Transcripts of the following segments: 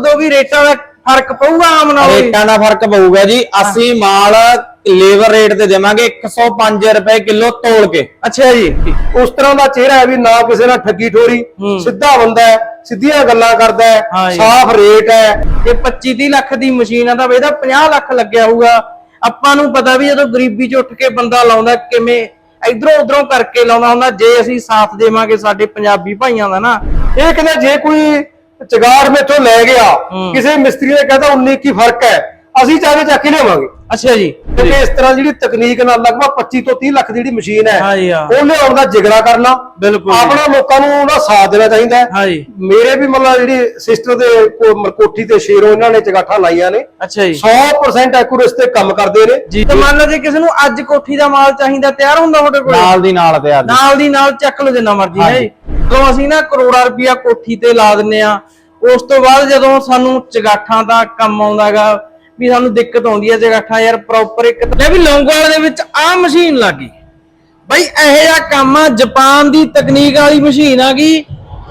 ਦਿਓ ਵੀ ਰੇਟਾਂ ਦਾ ਫ਼ਰਕ ਪਊਗਾ ਆਮ ਨਾਲੋਂ ਵੀ? ਰੇਟਾਂ ਦਾ ਫ਼ਰਕ ਪਊਗਾ ਜੀ। ਅਸੀਂ ਮਾਲ ਲੇਬਰ ਰੇਟ ਤੇ ਦੇਵਾਂਗੇ 105 ਰੁਪਏ ਕਿਲੋ ਤੋਲ ਕੇ। ਅੱਛਾ ਜੀ। ਉਸ ਤਰ੍ਹਾਂ ਦਾ ਚਿਹਰਾ ਹੈ ਵੀ ਨਾ ਕਿਸੇ ਨਾਲ ਠੱਗੀ ਠੋਰੀ। ਸਿੱਧਾ ਬੰਦਾ ਹੈ ਸਿੱਧੀਆਂ ਗੱਲਾਂ ਕਰਦਾ ਹਾਂ ਹੈ ਜੀ। ਸਾਫ਼ ਰੇਟ ਹੈ। ਜੇ 25 30 ਲੱਖ ਦੀ ਮਸ਼ੀਨ ਆ ਤਾਂ ਇਹਦਾ 50 ਲੱਖ ਲੱਗਿਆ ਹੋਊਗਾ। ਆਪਾਂ ਨੂੰ ਪਤਾ ਵੀ ਜਦੋਂ ਗਰੀਬੀ 'ਚ ਉੱਠ ਕੇ ਬੰਦਾ ਲਾਉਂਦਾ ਕਿਵੇਂ ਇਧਰੋਂ ਉਧਰੋਂ ਕਰਕੇ ਲਾਉਂਦਾ ਹੁੰਦਾ। ਜੇ ਅਸੀਂ ਸਾਥ ਦੇਵਾਂਗੇ ਸਾਡੇ ਪੰਜਾਬੀ ਭਾਈਆਂ ਦਾ ਨਾ ਇਹ ਕਹਿੰਦੇ ਜੇ ਕੋਈ ਚਗਾਰ ਮੇਥੋਂ ਲੈ ਗਿਆ। ਕਿਸੇ ਮਿਸਤਰੀ ਨੇ ਕਹਿੰਦਾ 19 ਕੀ ਫ਼ਰਕ ਹੈ? ਅਸੀਂ ਚਾਹੇ ਚੱਕ ਹੀ ਲਿਆਵਾਂਗੇ। ਅੱਛਾ ਜੀ। ਕਿਉਂਕਿ ਇਸ ਤਰ੍ਹਾਂ ਜਿਹੜੀ ਤਕਨੀਕ ਨਾਲ ਲਗਭਗ 25 ਤੋਂ 30 ਲੱਖ ਦੀ ਜਿਹੜੀ ਮਸ਼ੀਨ ਹੈ ਹਾਂ ਜੀ, ਹਾਂ। ਉਹ ਲਿਆਉਣ ਦਾ ਜਿਗਰਾ ਕਰਨਾ। ਆਪਣਾ ਲੋਕਾਂ ਨੂੰ ਉਹਦਾ ਸਾਥ ਦੇਣਾ ਚਾਹੀਦਾ ਹੈ। ਹਾਂ ਜੀ। ਮੇਰੇ ਵੀ ਮਤਲਬ ਜਿਹੜੀ ਸਿਸਟਰ ਦੇ ਕੋ- ਮ- ਕੋਠੀ ਤੇ ਸ਼ੇਰੋਂ ਇਹਨਾਂ ਨੇ ਚਗਾਠਾਂ ਲਾਈਆਂ ਨੇ। ਅੱਛਾ ਜੀ। 100% ਐਕੂਰੇਸੀ ਤੇ ਕੰਮ ਕਰਦੇ ਨੇ। ਜੀ। ਤੇ ਮੰਨ ਲਓ ਜੇ ਕਿਸੇ ਨੂੰ ਅੱਜ ਕੋਠੀ ਦਾ ਮਾਲ ਚਾਹੀਦਾ ਤਿਆਰ ਹੁੰਦਾ ਤੁਹਾਡੇ ਕੋਲ? ਨਾਲ ਦੀ ਨਾਲ ਤਿਆਰ ਨਾਲ ਦੀ ਨਾਲ ਚੱਕ ਲਓ ਜਿੰਨਾ ਮਰਜ਼ੀ ਹੈ ਜੀ। ਜਦੋਂ ਅਸੀਂ ਨਾ ਕਰੋੜਾ ਰੁਪਇਆ ਕੋਠੀ ਤੇ ਲਾ ਦਿੰਨੇ ਆ, ਉਸ ਤੋਂ ਬਾਅਦ ਜਦੋਂ ਸਾਨੂੰ ਚਗਾਠਾਂ ਦਾ ਕੰਮ ਆਉਂਦਾਗਾ ਵੀ ਸਾਨੂੰ ਦਿੱਕਤ ਆਉਂਦੀ ਹੈ ਚਗਾਠਾਂ ਯਾਰ ਪ੍ਰੋਪਰ ਇੱਕ ਲੈ ਵੀ ਲੌਂਗੋਵਾਲ ਦੇ ਵਿੱਚ ਆਹ ਮਸ਼ੀਨ ਲੱਗੀ ਬਈ ਇਹੋ ਜਿਹਾ ਕੰਮ ਆ, ਜਾਪਾਨ ਦੀ ਤਕਨੀਕ ਵਾਲੀ ਮਸ਼ੀਨ ਆ ਗਈ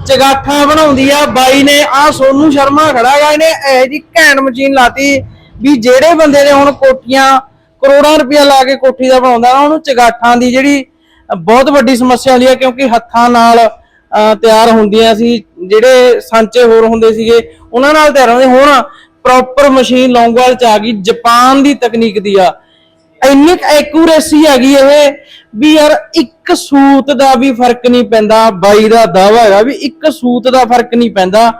ਚਗਾਠਾਂ ਬਣਾਉਂਦੀ ਆ, ਬਾਈ ਨੇ ਆ ਸੋਨੂ ਸ਼ਰਮਾ ਖੜਾ ਗਾ ਇਹਨੇ ਇਹੋ ਜੀ ਘੈਂਟ ਮਸ਼ੀਨ ਲਾਤੀ ਵੀ ਜਿਹੜੇ ਬੰਦੇ ਨੇ ਹੁਣ ਕੋਠੀਆਂ ਕਰੋੜਾਂ ਰੁਪਇਆ ਲਾ ਕੇ ਕੋਠੀ ਦਾ ਬਣਾਉਂਦਾ ਨਾ ਉਹਨੂੰ ਚਗਾਠਾਂ ਦੀ ਜਿਹੜੀ ਬਹੁਤ ਵੱਡੀ ਸਮੱਸਿਆ ਆਉਂਦੀ ਹੈ ਕਿਉਂਕਿ ਹੱਥਾਂ ਨਾਲ ਤਿਆਰ ਹੁੰਦੀਆਂ ਸੀ, ਜਿਹੜੇ ਸਾਂਚੇ ਹੋਰ ਹੁੰਦੇ ਸੀਗੇ, ਉਹਨਾਂ ਨਾਲ ਤਿਆਰ ਹੁੰਦੇ। ਹੁਣ ਪ੍ਰੋਪਰ ਮਸ਼ੀਨ ਲੌਂਗਵਾਲ ਚ ਆ ਗਈ ਜਾਪਾਨ ਦੀ ਤਕਨੀਕ ਦੀ ਆ। ਇੰਨੀ ਐਕੂਰੇਸੀ ਹੈਗੀ ਇਹ ਵੀ ਯਾਰ ਇੱਕ ਸੂਤ ਦਾ ਵੀ ਫ਼ਰਕ ਨਹੀਂ ਪੈਂਦਾ, ਬਾਈ ਦਾ ਦਾਵਾ ਹੈਗਾ ਵੀ ਇੱਕ ਸੂਤ ਦਾ ਫ਼ਰਕ ਨਹੀਂ ਪੈਂਦਾ।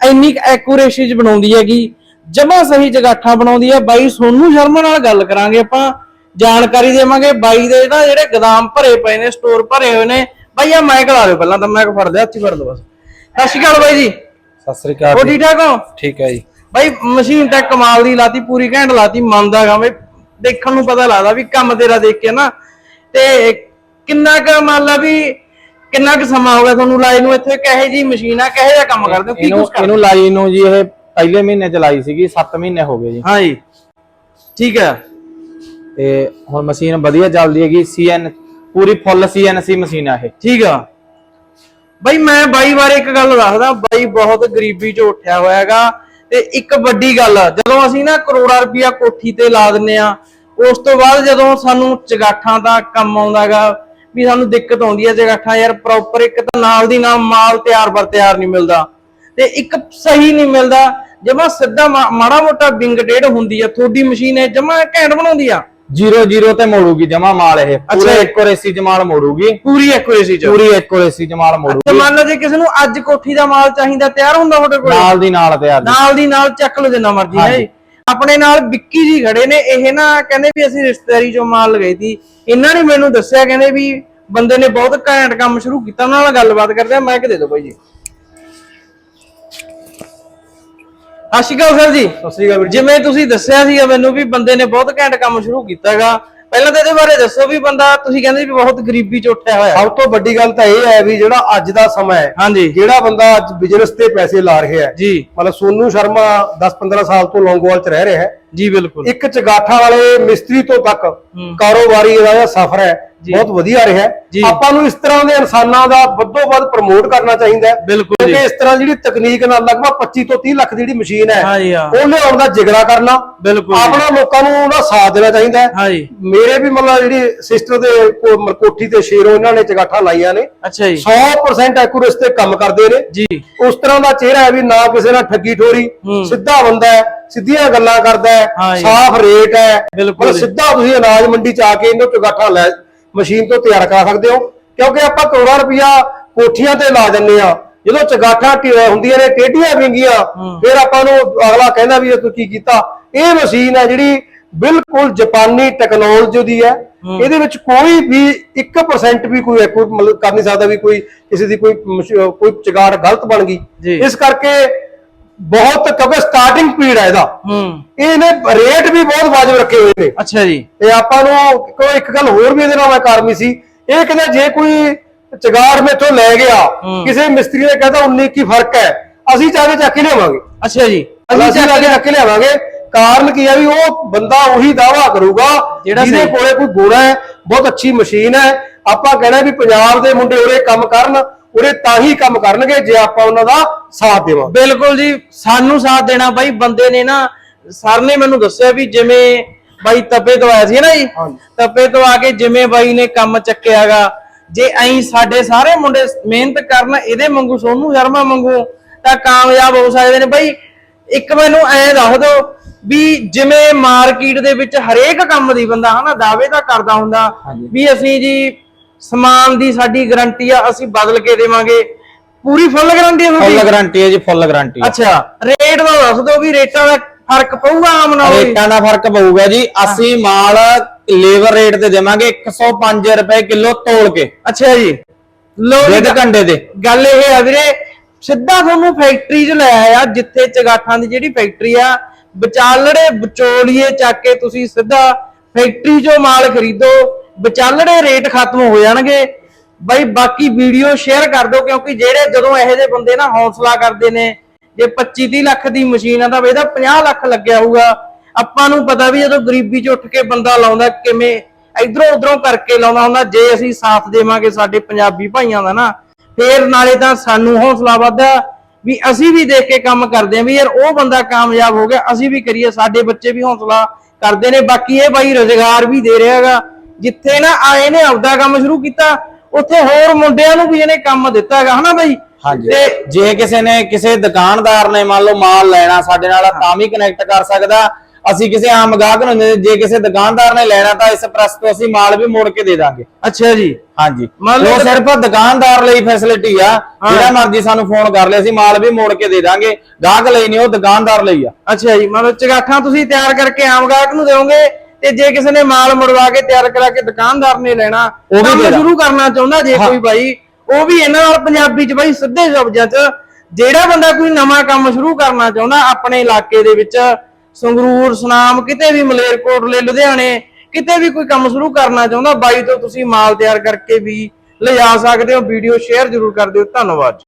ਇੰਨੀ ਐਕੂਰੇਸੀ ਚ ਬਣਾਉਂਦੀ ਹੈਗੀ, ਜਮਾ ਸਹੀ ਜਗਾਠਾ ਬਣਾਉਂਦੀ ਹੈ ਬਾਈ, ਸੋਨੂ ਸ਼ਰਮਾ ਨਾਲ ਗੱਲ ਕਰਾਂਗੇ ਆਪਾਂ। ਜਾਣਕਾਰੀ ਦੇਵਾਂਗੇ। ਬਾਈ ਦੇ ਜਿਹੜਾ ਜਿਹੜੇ ਗਦਾਮ ਭਰੇ ਪਏ ਨੇ ਸਟੋਰ ਭਰੇ ਹੋਏ ਨੇ ਬਾਈ ਆ ਮਾਈਕ ਲਾ ਲਿਓ ਪਹਿਲਾਂ ਤਾਂ ਮੈਂ ਫੜ ਲਿਆ ਹੱਥੀ ਫੜ ਲਓ ਬਸ। ਸਤਿ ਸ਼੍ਰੀ ਅਕਾਲ ਬਾਈ ਜੀ। ਸਤਿ ਸ੍ਰੀ ਅਕਾਲ ਹੋ ਜੀ। ਠੀਕ ਠਾਕ ਹੋ? ਠੀਕ ਹੈ ਜੀ। ਬਾਈ ਮਸ਼ੀਨ ਤਾਂ ਕਮਾਲ ਦੀ ਲਾਤੀ ਪੂਰੀ ਘੈਂਟ ਲਾਤੀ ਮੰਨਦਾ ਗਾ ਬਈ। ਦੇਖਣ ਨੂੰ ਪਤਾ ਲੱਗਦਾ ਵੀ ਕੰਮ ਤੇਰਾ ਦੇਖ ਕੇ ਨਾ। ਤੇ ਕਿੰਨਾ ਕੁ ਮੰਨ ਲਾ ਵੀ ਕਿੰਨਾ ਕੁ ਸਮਾਂ ਹੋ ਗਿਆ ਤੁਹਾਨੂੰ ਲਾਏ ਨੂੰ ਇੱਥੇ ਕਹੇ ਜੀ ਮਸ਼ੀਨ ਆ ਕਹੇ ਜਿਹਾ ਕੰਮ ਕਰਦੇ ਹੋ ਕੀ ਇਹਨੂੰ ਕੁਝ ਕਰਦੇ ਇਹਨੂੰ ਲਾਈ ਨੂੰ ਜੀ ਇਹ ਪਹਿਲੇ ਮਹੀਨੇ ਚ ਲਾਈ ਸੀਗੀ 7 ਮਹੀਨੇ ਹੋ ਗਏ ਜੀ। ਹਾਂ ਜੀ। ਠੀਕ ਹੈ। ਤੇ ਹੁਣ ਮਸ਼ੀਨ ਵਧੀਆ ਚੱਲਦੀ ਹੈਗੀ ਸੀਐਨ ਪੂਰੀ ਫੁੱਲ ਸੀਐਨਸੀ ਮਸ਼ੀਨ ਆ ਇਹ। ਠੀਕ ਆ। ਬਾਈ, ਮੈਂ ਬਾਈ ਬਾਰੇ ਇੱਕ ਗੱਲ ਦੱਸਦਾ। ਬਾਈ ਬਹੁਤ ਗਰੀਬੀ ਚ ਉੱਠਿਆ ਹੋਇਆ ਹੈਗਾ। ਤੇ ਇੱਕ ਵੱਡੀ ਗੱਲ, ਜਦੋਂ ਅਸੀਂ ਨਾ ਕਰੋੜਾ ਰੁਪਇਆ ਕੋਠੀ ਤੇ ਲਾ ਦਿੰਨੇ ਆ ਉਸ ਤੋਂ ਬਾਅਦ ਜਦੋਂ ਸਾਨੂੰ ਚਗਾਠਾਂ ਦਾ ਕੰਮ ਆਉਂਦਾਗਾ ਵੀ ਸਾਨੂੰ ਦਿੱਕਤ ਆਉਂਦੀ ਹੈ ਚਗਾਠਾਂ, ਯਾਰ ਪ੍ਰੋਪਰ ਇੱਕ ਤਾਂ ਨਾਲ ਦੀ ਨਾਲ ਮਾਲ ਤਿਆਰ ਬਰ ਤਿਆਰ ਨਹੀਂ ਮਿਲਦਾ। ਤੇ ਇੱਕ ਸਹੀ ਨਹੀਂ ਮਿਲਦਾ। ਜਮਾ ਸਿੱਧਾ ਮਾ- ਮਾੜਾ ਮੋਟਾ ਵਿੰਗ ਡੇਢ ਹੁੰਦੀ ਆ ਤੁਹਾਡੀ ਮਸ਼ੀਨ ਹੈ ਜਮਾ ਘੈਂਟ ਬਣਾਉਂਦੀ ਆ। 00 ਤੇ ਮੋੜੂਗੀ ਜਮਾ ਮਾਲ ਇਹ। ਪੂਰੇ। ਐਕੂਰੇਸੀ ਚ ਮਾਲ ਮੋੜੂਗੀ। ਪੂਰੀ ਐਕੂਰੇਸੀ ਚ। ਪੂਰੀ ਐਕੂਰੇਸੀ ਚ ਮਾਲ ਤੇ ਮੋੜੂਗੀ ਮੰਨ ਲਓ ਜੇ ਕਿਸੇ ਨੂੰ ਅੱਜ ਕੋਠੀ ਦਾ ਮਾਲ ਚਾਹੀਦਾ ਤਿਆਰ ਹੁੰਦਾ ਤੁਹਾਡੇ ਕੋਲ? ਨਾਲ ਦੀ ਨਾਲ ਤਿਆਰ ਨਾਲ ਦੀ ਨਾਲ ਚੱਕ ਲਓ ਜਿੰਨਾ ਮਰਜ਼ੀ ਹੈ। ਆਪਣੇ ਨਾਲ ਵਿੱਕੀ ਜੀ ਖੜੇ ਨੇ ਇਹ ਨਾ ਕਹਿੰਦੇ ਵੀ ਅਸੀਂ ਰਿਸ਼ਤੇਦਾਰੀ ਚੋਂ ਮਾਲ ਲਗਾਈ ਸੀ। ਇਹਨਾਂ ਨੇ ਮੈਨੂੰ ਦੱਸਿਆ ਕਹਿੰਦੇ ਵੀ ਬੰਦੇ ਨੇ ਬਹੁਤ ਘੈਂਟ ਕੰਮ ਸ਼ੁਰੂ ਕੀਤਾ ਉਹਨਾਂ ਨਾਲ ਗੱਲਬਾਤ ਕਰਦੇ ਆ ਮੈਂ ਕਿ ਦੇ ਦਿਓ ਬਾਈ ਜੀ। ਆਸ਼ਿਕਾ ਸਰ ਜੀ। ਸਤਿ ਸ੍ਰੀ ਅਕਾਲ ਵੀਰ ਜੀ। ਜਿਵੇਂ ਤੁਸੀਂ ਦੱਸਿਆ ਸੀਗਾ ਮੈਨੂੰ ਵੀ ਬੰਦੇ ਨੇ ਬਹੁਤ ਘੈਂਟ ਕੰਮ ਸ਼ੁਰੂ ਕੀਤਾਗਾ ਪਹਿਲਾਂ ਤਾਂ ਇਹਦੇ ਬਾਰੇ ਦੱਸੋ ਵੀ ਬੰਦਾ ਤੁਸੀਂ ਕਹਿੰਦੇ ਵੀ ਬਹੁਤ ਗਰੀਬੀ ਚ ਉੱਠਿਆ ਹੋਇਆ। ਸਭ ਤੋਂ ਵੱਡੀ ਗੱਲ ਤਾਂ ਇਹ ਹੈ ਵੀ ਜਿਹੜਾ ਅੱਜ ਦਾ ਸਮਾਂ ਹੈ ਹਾਂਜੀ। ਜਿਹੜਾ ਬੰਦਾ ਅੱਜ ਬਿਜ਼ਨਸ ਤੇ ਪੈਸੇ ਲਾ ਰਿਹਾ ਹੈ ਜੀ। ਮਤਲਬ ਸੋਨੂ ਸ਼ਰਮਾ 10-15 ਸਾਲ ਤੋਂ ਲੌਂਗੋਵਾਲ ਚ ਰਹਿ ਰਿਹਾ ਹੈ। ਜੀ ਬਿਲਕੁਲ। ਇੱਕ ਚਗਾਠਾ ਵਾਲੇ ਮਿਸਤਰੀ ਤੋਂ ਤੱਕ ਕਾਰੋਬਾਰੀ ਜਿਹੜਾ ਸਫ਼ਰ ਹੈ। ਬਹੁਤ ਵਧੀਆ ਰਿਹਾ। ਆਪਾਂ ਨੂੰ ਇਸ ਤਰ੍ਹਾਂ ਦੇ ਇਨਸਾਨਾਂ ਦਾ ਵੱਧੋ ਵੱਧ ਪ੍ਰਮੋਟ ਕਰਨਾ ਚਾਹੀਦਾ ਹੈ ਬਿਲਕੁਲ ਕਿਉਂਕਿ। ਇਸ ਤਰ੍ਹਾਂ ਜਿਹੜੀ ਤਕਨੀਕ ਨਾਲ ਲਗਭਗ 25 ਤੋਂ 30 ਲੱਖ ਦੀ ਜਿਹੜੀ ਮਸ਼ੀਨ ਹੈ। ਉਹ ਲਿਆਉਣ ਦਾ ਜਿਗਰਾ ਕਰਨਾ। ਆਪਣਾ ਲੋਕਾਂ ਨੂੰ ਉਹਦਾ ਸਾਥ ਦੇਣਾ ਚਾਹੀਦਾ ਹੈ ਮੇਰੇ ਵੀ ਮਤਲਬ ਜਿਹੜੀ ਸਿਸਟਰ ਦੇ ਕੋ- ਮ- ਕੋਠੀ ਤੇ ਸ਼ੇਰੋਂ ਇਹਨਾਂ ਨੇ ਚਗਾਠਾਂ ਲਾਈਆਂ ਨੇ ਅੱਛਾ ਜੀ 100% ਐਕੂਰੇਸੀ ਤੇ ਕੰਮ ਕਰਦੇ ਨੇ ਜੀ ਉਸ ਤਰ੍ਹਾਂ ਦਾ ਚਿਹਰਾ ਹੈ ਵੀ ਨਾ ਕਿਸੇ ਨਾਲ ਠੱਗੀ ਠੋਰੀ। ਸਿੱਧਾ ਬੰਦਾ ਹੈ ਸਿੱਧੀਆਂ ਗੱਲਾਂ ਕਰਦਾ ਹੈ। ਸਾਫ਼ ਰੇਟ ਹੈ ਬਿਲਕੁਲ। ਸਿੱਧਾ ਤੁਸੀਂ ਅਨਾਜ ਮੰਡੀ ਚ ਆ ਕੇ ਇਹਨਾਂ ਤੋਂ ਗਾਠਾ ਲੈ ਮਸ਼ੀਨ ਤੋਂ ਤਿਆਰ ਕਰਾ ਸਕਦੇ ਹੋ ਕਿਉਂਕਿ ਆਪਾਂ ਕਰੋੜਾਂ ਰੁਪਇਆ ਕੋਠੀਆਂ ਤੇ ਲਾ ਦਿੰਨੇ ਆ ਜਦੋਂ ਚਗਾਠਾਂ ਹੁੰਦੀਆਂ ਨੇ ਟੇਢੀਆਂ ਵਿੰਗੀਆਂ ਫਿਰ ਆਪਾਂ ਨੂੰ ਅਗਲਾ ਕਹਿੰਦਾ ਵੀ ਇਹ ਤੂੰ ਕੀ ਕੀਤਾ? ਇਹ ਮਸ਼ੀਨ ਹੈ ਜਿਹੜੀ ਬਿਲਕੁਲ ਜਾਪਾਨੀ ਟੈਕਨੋਲੋਜੀ ਦੀ ਹੈ। ਇਹਦੇ ਵਿੱਚ ਕੋਈ ਵੀ 1% ਵੀ ਕੋਈ ਮਤਲਬ ਕਰ ਨਹੀਂ ਸਕਦਾ ਵੀ ਕੋਈ ਕਿਸੇ ਦੀ ਕੋਈ ਕੋਈ ਚਗਾੜ ਗਲਤ ਬਣ। ਗਈ। ਇਸ ਕਰਕੇ ਬਹੁਤ ਕਿਉਂਕਿ ਸਟਾਰਟਿੰਗ ਪੀਰੀਅਡ ਹੈ ਇਹਦਾ। ਹੂੰ। ਇਹਨੇ ਰੇਟ ਵੀ ਬਹੁਤ ਵਾਜਬ ਰੱਖੇ ਹੋਏ ਨੇ। ਅੱਛਾ ਜੀ। ਤੇ ਆਪਾਂ ਨੂੰ ਕੋਈ ਇੱਕ ਗੱਲ ਹੋਰ ਵੀ ਇਹਦੇ ਨਾਲ ਮੈਂ ਕਰਨੀ ਸੀ। ਇਹ ਕਹਿੰਦਾ ਜੇ ਕੋਈ ਚਗਾੜ ਮੇਥੋਂ ਲੈ ਗਿਆ ਕਿਸੇ ਮਿਸਤਰੀ ਨੇ ਕਹਿੰਦਾ 19 ਕੀ ਫ਼ਰਕ ਹੈ? ਅਸੀਂ ਚਾਹੇ ਚੱਕ ਕੇ ਲਿਆਵਾਂਗੇ। ਅੱਛਾ ਜੀ। ਅਸੀਂ ਕੇ ਚੱਕ ਕੇ ਲਿਆਵਾਂਗੇ। ਕਾਰਨ ਕੀ ਹੈ ਵੀ ਉਹ ਬੰਦਾ ਉਹੀ ਦਾਵਾ ਕਰੂਗਾ ਜਿਹਦੇ। ਕੋਲੇ ਕੋਈ ਗੁਣ ਹੈ ਬਹੁਤ ਅੱਛੀ ਮਸ਼ੀਨ ਹੈ। ਆਪਾਂ ਕਹਿਣਾ ਵੀ ਪੰਜਾਬ ਦੇ ਮੁੰਡੇ ਉਰੇ ਕੰਮ ਕਰਨ ਉਹਦੇ ਤਾਂ ਹੀ ਕੰਮ ਕਰਨਗੇ ਜੇ ਆਪਾਂ ਉਹਨਾਂ ਦਾ ਸਾਥ ਦੇਵਾਂਗੇ ਬਿਲਕੁਲ ਜੀ ਸਾਨੂੰ ਸਾਥ ਦੇਣਾ ਬਾਈ ਬੰਦੇ ਨੇ ਨਾ ਸਰ ਨੇ ਮੈਨੂੰ ਦੱਸਿਆ ਵੀ ਜਿਵੇਂ ਬਾਈ ਤਪੇ ਤੋਂ ਆਇਆ ਸੀ ਨਾ ਜੀ। ਤਪੇ ਤੋਂ ਆ ਕੇ ਜਿਵੇਂ ਬਾਈ ਨੇ ਕੰਮ ਚੱਕਿਆਗਾ ਜੇ ਐਂ ਸਾਡੇ ਸਾਰੇ ਮੁੰਡੇ ਮਿਹਨਤ ਕਰਨ ਇਹਦੇ ਵਾਂਗੂ ਸੋਨੂ ਸ਼ਰਮਾ ਵਾਂਗੂ ਤਾਂ ਕਾਮਯਾਬ ਹੋ ਸਕਦੇ ਨੇ ਬਾਈ ਇੱਕ ਮੈਨੂੰ ਐਂ ਦੱਸ ਦਿਓ ਵੀ ਜਿਵੇਂ ਮਾਰਕੀਟ ਦੇ ਵਿੱਚ ਹਰੇਕ ਕੰਮ ਦੀ ਬੰਦਾ ਹਨਾ ਦਾਅਵੇ ਤਾਂ ਕਰਦਾ ਹੁੰਦਾ। ਵੀ ਅਸੀਂ ਜੀ ਸਮਾਨ ਦੀ ਸਾਡੀ ਗਾਰੰਟੀ ਆ ਅਸੀਂ ਬਦਲ ਕੇ ਦੇਵਾਂਗੇ। ਪੂਰੀ ਫੁੱਲ ਗਾਰੰਟੀ ਹੈ ਤੁਹਾਡੀ? ਫੁੱਲ ਗਾਰੰਟੀ ਹੈ ਜੀ ਫੁੱਲ ਗਾਰੰਟੀ ਅੱਛਾ ਰੇਟ ਦਾ ਦੱਸ ਦਿਓ ਵੀ ਰੇਟਾਂ ਦਾ ਫ਼ਰਕ ਪਊਗਾ ਆਮ ਨਾਲੋਂ? ਰੇਟਾਂ ਦਾ ਫ਼ਰਕ ਪਊਗਾ ਜੀ ਅਸੀਂ ਮਾਲ ਲੇਬਰ ਰੇਟ ਤੇ ਦੇਵਾਂਗੇ 105 ਰੁਪਏ ਕਿਲੋ ਤੋਲ ਕੇ। ਅੱਛਾ ਜੀ। ਲੋ ਵਿਦ ਕੰਡੇ ਦੇ। ਗੱਲ ਇਹ ਆ ਵੀਰੇ ਸਿੱਧਾ ਤੁਹਾਨੂੰ ਫੈਕਟਰੀ 'ਚ ਲੈ ਆਇਆ ਜਿੱਥੇ ਚਗਾਠਾਂ ਦੀ ਜਿਹੜੀ ਫੈਕਟਰੀ ਆ ਵਿਚਾਲੜੇ ਵਿਚੋਲੀਏ ਚੱਕ ਕੇ ਤੁਸੀਂ ਸਿੱਧਾ ਫੈਕਟਰੀ 'ਚੋਂ ਮਾਲ ਖਰੀਦੋ। ਵਿਚਾਲੜੇ ਰੇਟ ਖਤਮ ਹੋ ਜਾਣਗੇ। ਬਾਈ ਬਾਕੀ ਵੀਡੀਓ ਸ਼ੇਅਰ ਕਰ ਦਿਓ, ਕਿਉਂਕਿ ਜਿਹੜੇ ਜਦੋਂ ਇਹੋ ਜਿਹੇ ਬੰਦੇ ਨਾ ਹੌਸਲਾ ਕਰਦੇ ਨੇ, ਜੇ 25 30 ਲੱਖ ਦੀ ਮਸ਼ੀਨ ਆ ਤਾਂ ਇਹਦਾ 50 ਲੱਖ ਲੱਗਿਆ ਹੋਊਗਾ। ਆਪਾਂ ਨੂੰ ਪਤਾ ਵੀ ਜਦੋਂ ਗਰੀਬੀ 'ਚ ਉੱਠ ਕੇ ਬੰਦਾ ਲਾਉਂਦਾ, ਕਿਵੇਂ ਇਧਰੋਂ ਉਧਰੋਂ ਕਰਕੇ ਲਾਉਂਦਾ ਹੁੰਦਾ, ਜੇ ਅਸੀਂ ਸਾਥ ਦੇਵਾਂਗੇ ਸਾਡੇ ਪੰਜਾਬੀ ਭਾਈਆਂ ਦਾ ਨਾ, ਫੇਰ ਨਾਲੇ ਤਾਂ ਸਾਨੂੰ ਹੌਸਲਾ ਵੱਧਦਾ ਵੀ ਅਸੀਂ ਵੀ ਦੇਖ ਕੇ ਕੰਮ ਕਰਦੇ ਆਂ ਵੀ ਯਾਰ ਉਹ ਬੰਦਾ ਕਾਮਯਾਬ ਹੋ ਗਿਆ, ਅਸੀਂ ਵੀ ਕਰੀਏ, ਸਾਡੇ ਬੱਚੇ ਵੀ ਹੌਸਲਾ ਕਰਦੇ ਨੇ, ਬਾਕੀ ਇਹ ਬਾਈ ਰੋਜ਼ਗਾਰ ਵੀ ਦੇ ਰਿਹਾ ਹੈਗਾ। ਜਿੱਥੇ ਨਾ ਆਏ ਨੇ ਆਪਦਾ ਕੰਮ ਸ਼ੁਰੂ ਕੀਤਾ ਉੱਥੇ ਹੋਰ ਮੁੰਡਿਆਂ ਨੂੰ ਵੀ ਇਹਨੇ ਕੰਮ ਦਿੱਤਾ ਹੈਗਾ ਹਨਾ ਬਾਈ? ਹਾਂਜੀ। ਤੇ ਜੇ ਕਿਸੇ ਨੇ ਕਿਸੇ ਦੁਕਾਨਦਾਰ ਨੇ ਮੰਨ ਲਓ ਮਾਲ ਲੈਣਾ ਸਾਡੇ ਨਾਲ ਤਾਂ ਵੀ ਕਨੈਕਟ ਕਰ ਸਕਦਾ। ਅਸੀਂ ਕਿਸੇ ਆਮ ਗਾਹਕ ਨੂੰ। ਜੇ ਕਿਸੇ ਦੁਕਾਨਦਾਰ ਨੇ ਲੈਣਾ ਤਾਂ ਇਸ ਪ੍ਰੈਸ ਤੋਂ ਅਸੀਂ ਮਾਲ ਵੀ ਮੋੜ ਕੇ ਦੇ ਦਾਂਗੇ। ਅੱਛਾ ਜੀ। ਹਾਂਜੀ। ਉਹ ਸਿਰਫ ਦੁਕਾਨਦਾਰ ਲਈ ਫੈਸਿਲਿਟੀ ਆ ਜਿਹੜਾ ਮਰਜ਼ੀ ਸਾਨੂੰ ਫੋਨ ਕਰ ਲਿਆ ਅਸੀਂ ਮਾਲ ਵੀ ਮੋੜ ਕੇ ਦੇ ਦਾਂਗੇ। ਗਾਹਕ ਲਈ ਨਹੀਂ ਉਹ ਦੁਕਾਨਦਾਰ ਲਈ ਆ। ਅੱਛਾ ਜੀ ਮਤਲਬ ਚਗਾਠਾਂ ਤੁਸੀਂ ਤਿਆਰ ਕਰਕੇ ਆਮ ਗਾਹਕ ਨੂੰ ਦਿਓਗੇ ਤੇ ਜੇ ਕਿਸੇ ਨੇ ਮਾਲ ਮੜਵਾ ਕੇ ਤਿਆਰ ਕਰਾ ਕੇ ਦੁਕਾਨਦਾਰ ਨੇ ਲੈਣਾ ਉਹ ਵੀ ਕੰਮ। ਸ਼ੁਰੂ ਕਰਨਾ ਚਾਹੁੰਦਾ ਜੇ ਕੋਈ ਬਾਈ ਉਹ ਵੀ ਇਹਨਾਂ ਨਾਲ ਪੰਜਾਬੀ ਚ ਬਾਈ ਸਿੱਧੇ ਸ਼ਬਦਾਂ ਚ ਜਿਹੜਾ ਬੰਦਾ ਕੋਈ ਨਵਾਂ ਕੰਮ ਸ਼ੁਰੂ ਕਰਨਾ ਚਾਹੁੰਦਾ ਆਪਣੇ ਇਲਾਕੇ ਦੇ ਵਿੱਚ ਸੰਗਰੂਰ ਸੁਨਾਮ ਕਿਤੇ ਵੀ ਮਲੇਰਕੋਟਲੇ ਲੁਧਿਆਣੇ ਕਿਤੇ ਵੀ ਕੋਈ ਕੰਮ ਸ਼ੁਰੂ ਕਰਨਾ ਚਾਹੁੰਦਾ ਬਾਈ ਤੋਂ ਤੁਸੀਂ ਮਾਲ ਤਿਆਰ ਕਰਕੇ ਵੀ ਲਿਜਾ ਸਕਦੇ ਹੋ ਵੀਡੀਓ ਸ਼ੇਅਰ ਜ਼ਰੂਰ ਕਰ ਦਿਓ ਧੰਨਵਾਦ